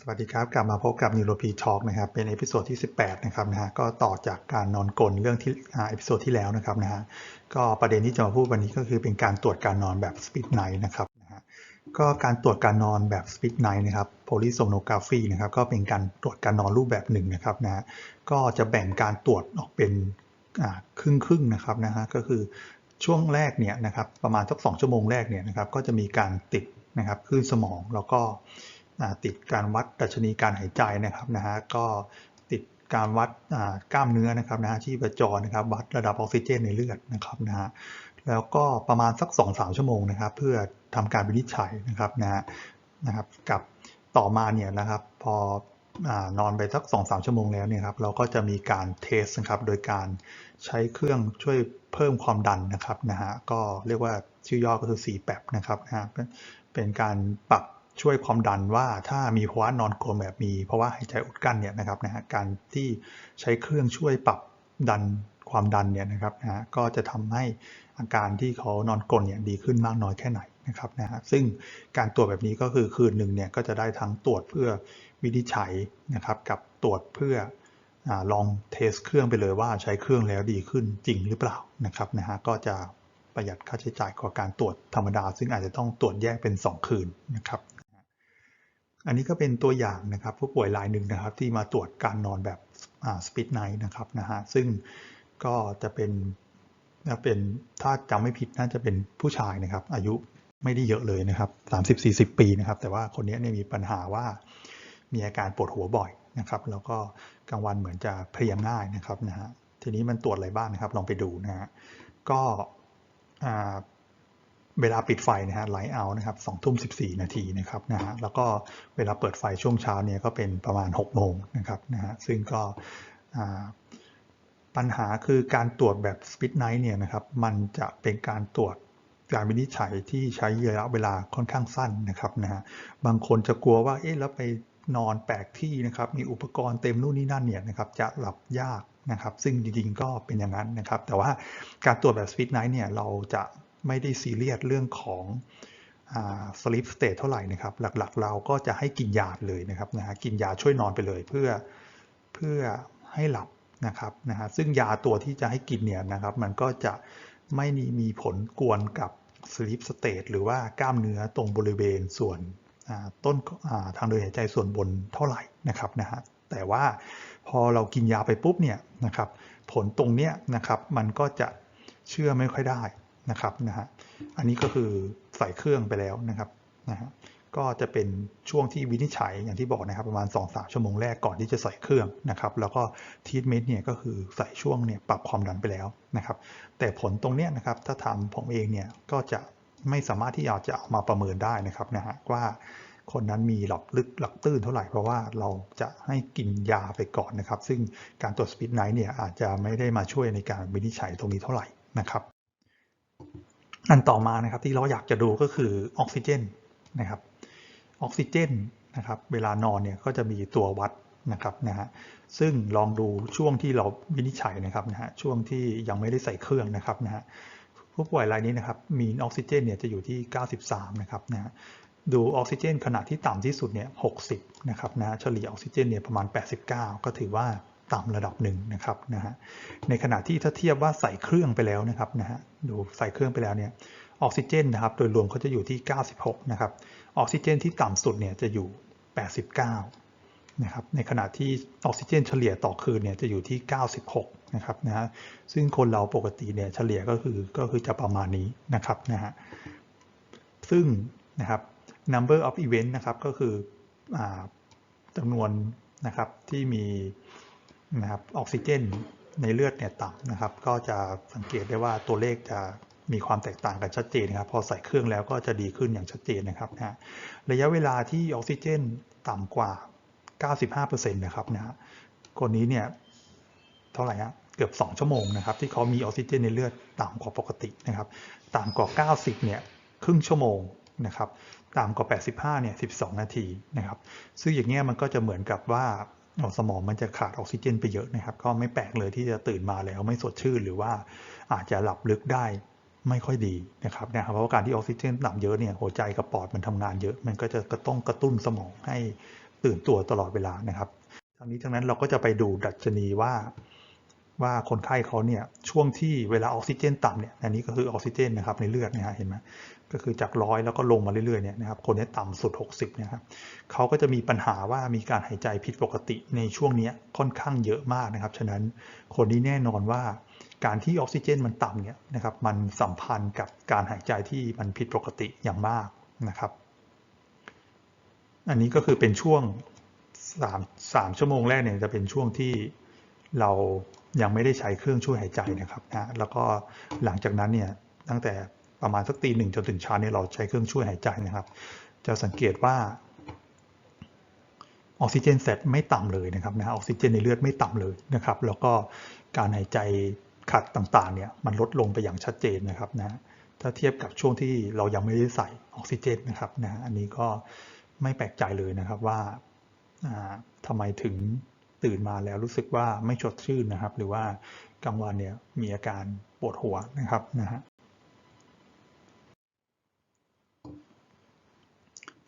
สวัสดีครับ กลับมาพบกับ n e u r o p Talk นะครับ เป็นเอพิโซดที่ 18 นะครับนะฮะก็ต่อจากการนอนกลนเรื่องที่เอพิโซดที่แล้วนะครับนะฮะก็ประเด็นที่จะมาพูดวันนี้ก็คือเป็นการตรวจการนอนแบบ Speed Night นะครับนะฮะก็การตรวจการนอนแบบ Speed Night นะครับ Polysomnography นะครับก็เป็นการตรวจการนอนรูปแบบหนึ่งนะครับนะฮะก็จะแบ่งการตรวจออกเป็นครึ่งครึ่งนะครับนะฮะก็คือช่วงแรกเนี่ยนะครับประมาณสักสองชั่วโมงแรกเนี่ยนะครับก็จะมีการติดนะครับคลื่นสมองแล้วก็ ติดการวัดดัชนีการหายใจนะครับนะฮะก็ติดการวัดกล้ามเนื้อนะครับนะฮะที่ประจรนะครับวัดระดับออกซิเจนในเลือดนะครับนะฮะแล้วก็ประมาณสัก 2-3 ชั่วโมงนะครับ เพื่อทำการวินิจฉัยนะครับนะฮะนะครับกับต่อมาเนี่ยนะครับพออนอนไปสัก2-3ชั่วโมงแล้วเนี่ยครับเราก็จะมีการเทสนะครับโดยการใช้เครื่องช่วยเพิ่มความดันนะครับนะฮะก็เรียกว่าชื่อย่อก็คือ CPAP นะครับนะฮะเป็นการปรับ ช่วยความดันว่าถ้ามีภาวะนอนกลนแบบมีภาะวะหายใจอุดกั้นเนี่ยนะครับนะฮะการที่ใช้เครื่องช่วยปรับดันความดันเนี่ยนะครับนะฮะก็จะทำให้อาการที่เขานอนกลนเนี่ยดีขึ้นมากน้อยแค่ไหนนะครับนะฮะซึ่งการตรวจแบบนี้ก็คือคืนหนึ่งเนี่ยก็จะได้ทั้งตรวจเพื่อวินิจฉัยนะครับกับตรวจเพื่ออลองเทสเครื่องไปเลยว่าใช้เครื่องแล้วดีขึ้นจริงหรือเปล่านะครับนะฮะก็จะประหยัดค่าใช้จ่ายกว่าการตรวจธรรมดา ซึ่งอาจจะต้องตรวจแยกเป็น 2 คืนนะครับ อันนี้ก็เป็นตัวอย่างนะครับผู้ป่วยรายหนึ่งนะครับ ที่มาตรวจการนอนแบบสปีดไนท์นะครับนะฮะซึ่งก็จะเป็นนะเป็นถ้าจำไม่ผิดน่าจะเป็นผู้ชายนะครับ อายุไม่ได้เยอะเลยนะครับ 30-40 ปีนะครับ แต่ว่าคนนี้เนี่ยมีปัญหาว่ามีอาการปวดหัวบ่อยนะครับ แล้วก็กลางวันเหมือนจะเพลียง่ายนะครับนะฮะทีนี้มันตรวจอะไรบ้างนะครับ ลองไปดูนะฮะก็อ่า เวลาปิดไฟนะฮะไลท์เอานะครับสองทุ่มสิบสี่นาทีนะครับนะฮะแล้วก็เวลาเปิดไฟช่วงเช้าเนี่ยก็เป็นประมาณ6กโมงนะครับนะฮะซึ่งก็ปัญหาคือการตรวจแบบสปิดไนท์เนี่ยนะครับมันจะเป็นการตรวจการวินิจฉัยที่ใช้ระยะเวลาค่อนข้างสั้นนะครับนะฮะบางคนจะกลัวว่าเอ๊ะแล้วไปนอนแปลกที่นะครับมีอุปกรณ์เต็มนู่นนี่นั่นเนี่ยนะครับจะหลับยากนะครับซึ่งจริงๆก็เป็นอย่างนั้นนะครับ แต่ว่าการตรวจแบบสปิดไนท์เนี่ยเราจะ ไม่ได้ซีเรียสเรื่องของสลิปสเตทเท่าไหร่นะครับ หลักๆ เราก็จะให้กินยาเลยนะครับนะฮะกินยาช่วยนอนไปเลยเพื่อเพื่อให้หลับนะครับนะฮะซึ่งยาตัวที่จะให้กินเนี่ยนะครับ มันก็จะไม่มีมีผลกวนกับสลิปสเตทหรือว่ากล้ามเนื้อตรงบริเวณส่วนต้นทางเดินหายใจส่วนบนเท่าไหร่นะครับนะฮะแต่ว่าพอเรากินยาไปปุ๊บเนี่ยนะครับ ผลตรงเนี้ยนะครับมันก็จะเชื่อไม่ค่อยได้ นะครับนะฮะอันนี้ก็คือใส่เครื่องไปแล้วนะครับนะฮะก็จะเป็นช่วงที่วินิจฉัยอย่างที่บอกนะครับประมาณ 2-3 ชั่วโมงแรกก่อนที่จะใส่เครื่องนะครับ แล้วก็ทีทเมนต์เนี่ยก็คือใส่ช่วงเนี่ยปรับความดันไปแล้วนะครับ แต่ผลตรงเนี้ยนะครับถ้าทำผมเองเนี่ยก็จะไม่สามารถที่อาจจะเอามาประเมินได้นะครับนะฮะว่าคนนั้นมีหลับลึกหลับตื้นเท่าไหร่เพราะว่าเราจะให้กินยาไปก่อนนะครับ ซึ่งการตรวจสปีดไนท์เนี่ยอาจจะไม่ได้มาช่วยในการวินิจฉัยตรงนี้เท่าไหร่นะครับ อันต่อมานะครับที่เราอยากจะดูก็คือออกซิเจนนะครับออกซิเจนนะครับเวลานอนเนี่ยก็จะมีตัววัดนะครับนะฮะซึ่งลองดูช่วงที่เราวินิจฉัยนะครับนะฮะช่วงที่ยังไม่ได้ใส่เครื่องนะครับนะฮะผู้ป่วยรายนี้นะครับมีออกซิเจนเนี่ยจะอยู่ที่ 93 นะครับนะฮะดูออกซิเจนขนาดที่ต่ำที่สุดเนี่ย 60 นะครับนะเฉลี่ยออกซิเจนเนี่ยประมาณ 89 ก็ถือว่า ต่ำระดับหนึ่งนะครับนะฮะในขณะที่ถ้าเทียบว่าใส่เครื่องไปแล้วนะครับนะฮะดูใส่เครื่องไปแล้วเนี่ยออกซิเจนนะครับโดยรวมเขาจะอยู่ที่ 96 นะครับออกซิเจนที่ต่ำสุดเนี่ยจะอยู่ 89 นะครับในขณะที่ออกซิเจนเฉลี่ยต่อคืนเนี่ยจะอยู่ที่ 96 นะครับนะฮะซึ่งคนเราปกติเนี่ยเฉลี่ยก็คือก็คือจะประมาณนี้นะครับนะฮะซึ่งนะครับ number of event นะครับก็คืออจำนวนนะครับที่มี นะครับออกซิเจนในเลือดเนี่ยต่ำนะครับ ก็จะสังเกตได้ว่าตัวเลขจะมีความแตกต่างกันชัดเจนนครับพอใส่เครื่องแล้วก็จะดีขึ้นอย่างชัดเจนนะครับนะระยะเวลาที่ออกซิเจนต่ำกว่า 95%นะครับนะคนนี้เนี่ยเท่าไหร่ฮะเกือบ 2 ชั่วโมงนะครับที่เขามีออกซิเจนในเลือดต่ำกว่าปกตินะครับต่ำกว่า 90 เนี่ยครึ่งชั่วโมงนะครับต่ำกว่า 85 เนี่ย 12 นาทีนะครับ ซึ่งอย่างเงี้ยมันก็จะเหมือนกับว่า สมองมันจะขาดออกซิเจนไปเยอะนะครับ ก็ไม่แปลกเลยที่จะตื่นมาแล้วไม่สดชื่นหรือว่าอาจจะหลับลึกได้ไม่ค่อยดีนะครับนะครับเพราะว่าการที่ออกซิเจนต่ำเยอะเนี่ยหัวใจกับปอดมันทำงานเยอะ มันก็จะกระต้องกระตุ้นสมองให้ตื่นตัวตลอดเวลานะครับทั้งนี้ทั้งนั้นเราก็จะไปดูดัชนีว่า ว่าคนไข้เขาเนี่ยช่วงที่เวลาออกซิเจนต่ำเนี่ยอันนี้ก็คือออกซิเจนนะครับในเลือดนะฮะเห็นไหมก็คือจากร้อยแล้วก็ลงมาเรื่อยๆเนี่ยนะครับคนนี้ต่ำสุด 60นะครับเขาก็จะมีปัญหาว่ามีการหายใจผิดปกติในช่วงนี้ค่อนข้างเยอะมากนะครับฉะนั้นคนนี้แน่นอนว่าการที่ออกซิเจนมันต่ำเนี่ยนะครับมันสัมพันธ์กับการหายใจที่มันผิดปกติอย่างมากนะครับ อันนี้ก็คือเป็นช่วงสามสามชั่วโมงแรกเนี่ยจะเป็นช่วงที่เรา ยังไม่ได้ใช้เครื่องช่วยหายใจนะครับนะแล้วก็หลังจากนั้นเนี่ยตั้งแต่ประมาณสักตีหนึ่งจนถึงเช้าเนี่ยเราใช้เครื่องช่วยหายใจนะครับ จะสังเกตว่าออกซิเจนเซตไม่ต่ำเลยนะครับนะออกซิเจนในเลือดไม่ต่ำเลยนะครับ แล้วก็การหายใจขัดต่างๆเนี่ยมันลดลงไปอย่างชัดเจนนะครับนะถ้าเทียบกับช่วงที่เรายังไม่ได้ใส่ออกซิเจนนะครับนะอันนี้ก็ไม่แปลกใจเลยนะครับว่าทำไมถึง ตื่นมาแล้วรู้สึกว่าไม่สดชื่นนะครับ หรือว่ากลางวันเนี่ยมีอาการปวดหัวนะครับนะฮะ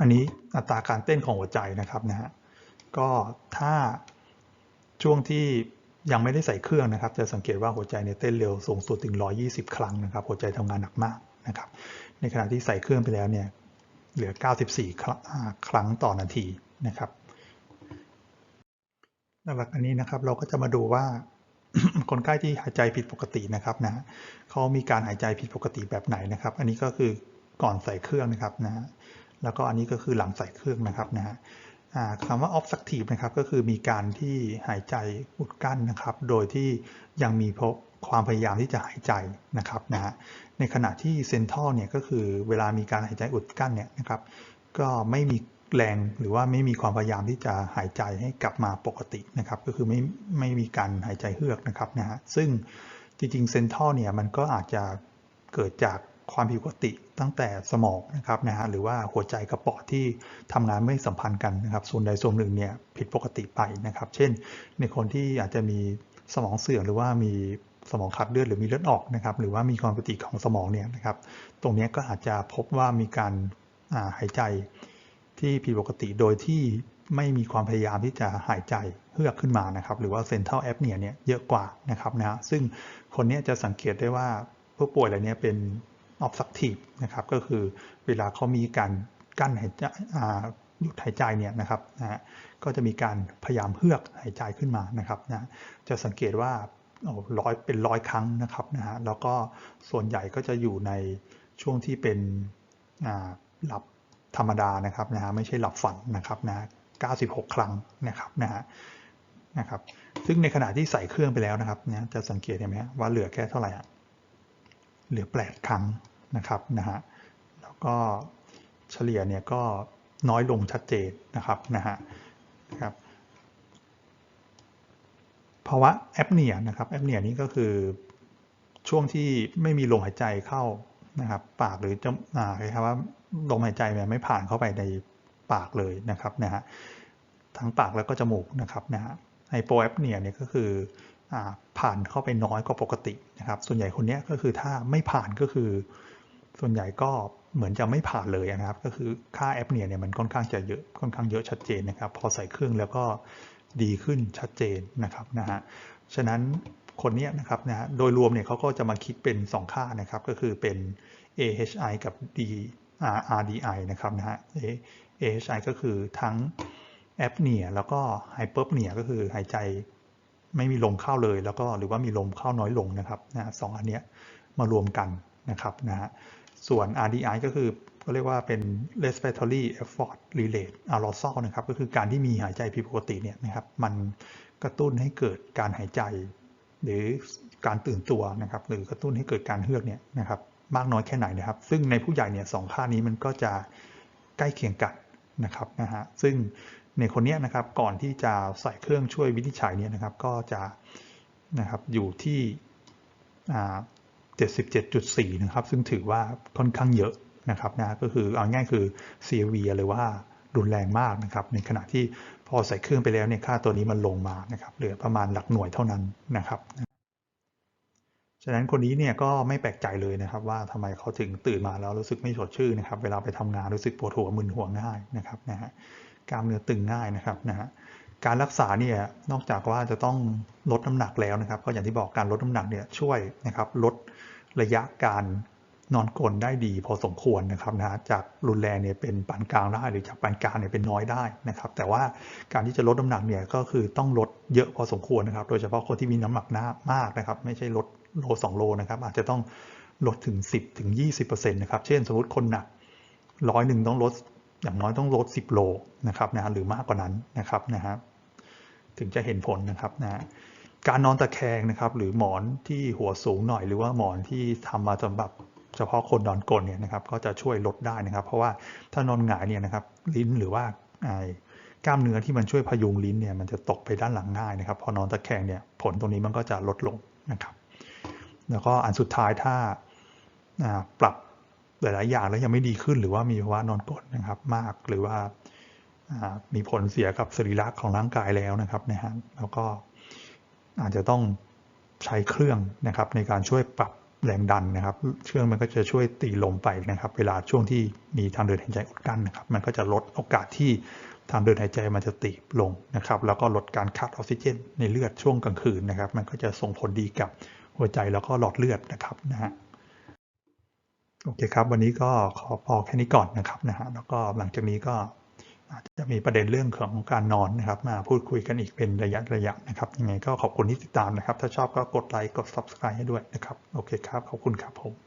อันนี้อัตราการเต้นของหัวใจนะครับนะฮะก็ถ้าช่วงที่ยังไม่ได้ใส่เครื่องนะครับ จะสังเกตว่าหัวใจเนี่ยเต้นเร็วสูงสุดถึง 120 ครั้งนะครับ หัวใจทำงานหนักมากนะครับ ในขณะที่ใส่เครื่องไปแล้วเนี่ยเหลือ 94 ครั้งต่อนาทีนะครับ หลักอันนี้นะครับเราก็จะมาดูว่าคนไข้ที่หายใจผิดปกตินะครับนะเขามีการหายใจผิดปกติแบบไหนนะครับ อันนี้ก็คือก่อนใส่เครื่องนะครับนะแล้วก็อันนี้ก็คือหลังใส่เครื่องนะครับนะฮะคำว่า obstructive นะครับก็คือมีการที่หายใจอุดกั้นนะครับ โดยที่ยังมีพบความพยายามที่จะหายใจนะครับนะฮะในขณะที่เซนทอลเนี่ยก็คือเวลามีการหายใจอุดกั้นเนี่ยนะครับ ก็ไม่มี แรงหรือว่าไม่มีความพยายามที่จะหายใจให้กลับมาปกตินะครับ ก็คือไม่ไม่มีการหายใจเฮือกนะครับนะฮะซึ่งจริงๆเซนทอลเนี่ยมันก็อาจจะเกิดจากความผิดปกติตั้งแต่สมองนะครับนะฮะหรือว่าหัวใจกับปอดที่ทำงานไม่สัมพันธ์กันนะครับ ส่วนใดส่วนหนึ่งเนี่ยผิดปกติไปนะครับ เช่น ในคนที่อาจจะมีสมองเสื่อมหรือว่ามีสมองขาดเลือดหรือมีเลือดออกนะครับ หรือว่ามีความผิดปกติของสมองเนี่ยนะครับ ตรงนี้ก็อาจจะพบว่ามีการหายใจ ที่ผิดปกติโดยที่ไม่มีความพยายามที่จะหายใจเฮือกขึ้นมานะครับ หรือว่าเซนเทลแอปเนี่ยเยอะกว่านะครับนะซึ่งคนนี้จะสังเกตได้ว่าผู้ป่วยอะไรเนี้ยเป็น obstructive นะครับ ก็คือเวลาเขามีการกั้นหายใจหยุดหายใจเนี่ยนะครับนะก็จะมีการพยายามเฮือกหายใจขึ้นมานะครับนะจะสังเกตว่าร้อยเป็นร้อยครั้งนะครับนะฮะแล้วก็ส่วนใหญ่ก็จะอยู่ในช่วงที่เป็นหลับ ธรรมดานะครับนะฮะไม่ใช่หลับฝันนะครับนะ96 ครั้งนะครับนะฮะนะครับซึ่งในขณะที่ใส่เครื่องไปแล้วนะครับนะจะสังเกตเห็นไหมว่าเหลือแค่เท่าไหร่เหลือ 8 ครั้งนะครับนะฮะแล้วก็เฉลี่ยเนี่ยก็น้อยลงชัดเจนนะครับนะฮะนะครับภาวะแอปเนียนะครับแอปเนียนี้ก็คือช่วงที่ไม่มีลมหายใจเข้า นะครับ ปากหรือจะอ่าคล้ายๆว่าลมหายใจมันไม่ผ่านเข้าไปในปากเลยนะครับนะฮะทั้งปากแล้วก็จมูกนะครับนะฮะไฮโปแอปเนียเนี่ยก็คือผ่านเข้าไปน้อยกว่าปกตินะครับ ส่วนใหญ่คนนี้ก็คือถ้าไม่ผ่านก็คือ ส่วนใหญ่ก็เหมือนจะไม่ผ่านเลยนะครับ ก็คือค่าแอปเนียเนี่ยมันค่อนข้างจะเยอะค่อนข้างเยอะชัดเจนนะครับ พอใส่เครื่องแล้วก็ดีขึ้นชัดเจนนะครับนะฮะฉะนั้น คนนี้นะครับนะโดยรวมเนี่ยเขาก็จะมาคิดเป็น 2 ค่านะครับ ก็คือเป็น AHI กับ D RDI นะครับนะฮะ AHI ก็คือทั้งแอปเนียแล้วก็ไฮเปอร์เนียก็คือหายใจไม่มีลมเข้าเลยแล้วก็หรือว่ามีลมเข้าน้อยลงนะครับนะสองอันเนี้ยมารวมกันนะครับนะฮะส่วน RDI ก็คือก็เรียกว่าเป็น respiratory effort relate arousal นะครับ ก็คือการที่มีหายใจผิดปกติเนี่ยนะครับ มันกระตุ้นให้เกิดการหายใจ หรือการตื่นตัวนะครับ หรือกระตุ้นให้เกิดการเฮือกเนี่ยนะครับ มากน้อยแค่ไหนนะครับ ซึ่งในผู้ใหญ่เนี่ยสองค่านี้มันก็จะใกล้เคียงกันนะครับนะฮะซึ่งในคนนี้นะครับก่อนที่จะใส่เครื่องช่วยวินิจฉัยเนี่ยนะครับ ก็จะนะครับอยู่ที่77.4 นะครับ ซึ่งถือว่าค่อนข้างเยอะนะครับนะก็คือเอาง่ายคือ CV หรือว่า รุนแรงมากนะครับ ในขณะที่พอใส่เครื่องไปแล้วเนี่ยค่าตัวนี้มันลงมานะครับเหลือประมาณหลักหน่วยเท่านั้นนะครับฉะนั้นคนนี้เนี่ยก็ไม่แปลกใจเลยนะครับ ว่าทำไมเขาถึงตื่นมาแล้วรู้สึกไม่สดชื่นนะครับ เวลาไปทำงานรู้สึกปวดหัวมึนหัวง่ายนะครับนะฮะกล้ามเนื้อตึงง่ายนะครับนะฮะการรักษาเนี่ยนอกจากว่าจะต้องลดน้ำหนักแล้วนะครับ ก็อย่างที่บอกการลดน้ำหนักเนี่ยช่วยนะครับลดระยะการ นอนกลนได้ดีพอสมควรนะครับนะจากรุนแรงเนี่ยเป็นปานกลางได้หรือจากปานกลางเนี่ยเป็นน้อยได้นะครับ แต่ว่าการที่จะลดน้ำหนักเนี่ยก็คือต้องลดเยอะพอสมควรนะครับ โดยเฉพาะคนที่มีน้ำหนักหน้ามากนะครับ ไม่ใช่ลดโลสองโลนะครับ อาจจะต้องลดถึง 10ถึง20%นะครับ เช่นสมมติคนหนักร้อยหนึ่งต้องลดอย่างน้อยต้องลด 10 โลนะครับนะหรือมากกว่านั้นนะครับนะฮะถึงจะเห็นผลนะครับนะการนอนตะแคงนะครับ หรือหมอนที่หัวสูงหน่อยหรือว่าหมอนที่ทำมาสำหรับ เฉพาะคนนอนกลนเนี่ยนะครับก็จะช่วยลดได้นะครับ เพราะว่าถ้านอนหงายเนี่ยนะครับลิ้นหรือว่าไอ้กล้ามเนื้อที่มันช่วยพยุงลิ้นเนี่ยมันจะตกไปด้านหลังง่ายนะครับพอนอนตะแคงเนี่ยผลตรงนี้มันก็จะลดลงนะครับ แล้วก็อันสุดท้ายถ้าปรับหลาย ๆ อย่างแล้วยังไม่ดีขึ้น หรือว่ามีภาวะนอนกรดนะครับ มากหรือว่าอ่ามีผลเสียกับสรีระของร่างกายแล้วนะครับนะฮะแล้วก็อาจจะต้องใช้เครื่องนะครับในการช่วยปรับ แรงดันนะครับเครื่องมันก็จะช่วยตีลมไปนะครับ เวลาช่วงที่มีทางเดินหายใจอุดกั้นนะครับ มันก็จะลดโอกาสที่ทางเดินหายใจมันจะตีบลงนะครับ แล้วก็ลดการขาดออกซิเจน ในเลือดช่วงกลางคืนนะครับ มันก็จะส่งผลดีกับหัวใจแล้วก็หลอดเลือดนะครับนะฮะโอเคครับ วันนี้ก็ขอพอแค่นี้ก่อนนะครับนะฮะแล้วก็หลังจากนี้ก็ อาจจะมีประเด็นเรื่องของการนอนนะครับ มาพูดคุยกันอีกเป็นระยะระยะนะครับ ยังไงก็ขอบคุณที่ติดตามนะครับ ถ้าชอบก็กดไลค์กด subscribe ให้ด้วยนะครับ โอเคครับ ขอบคุณครับผม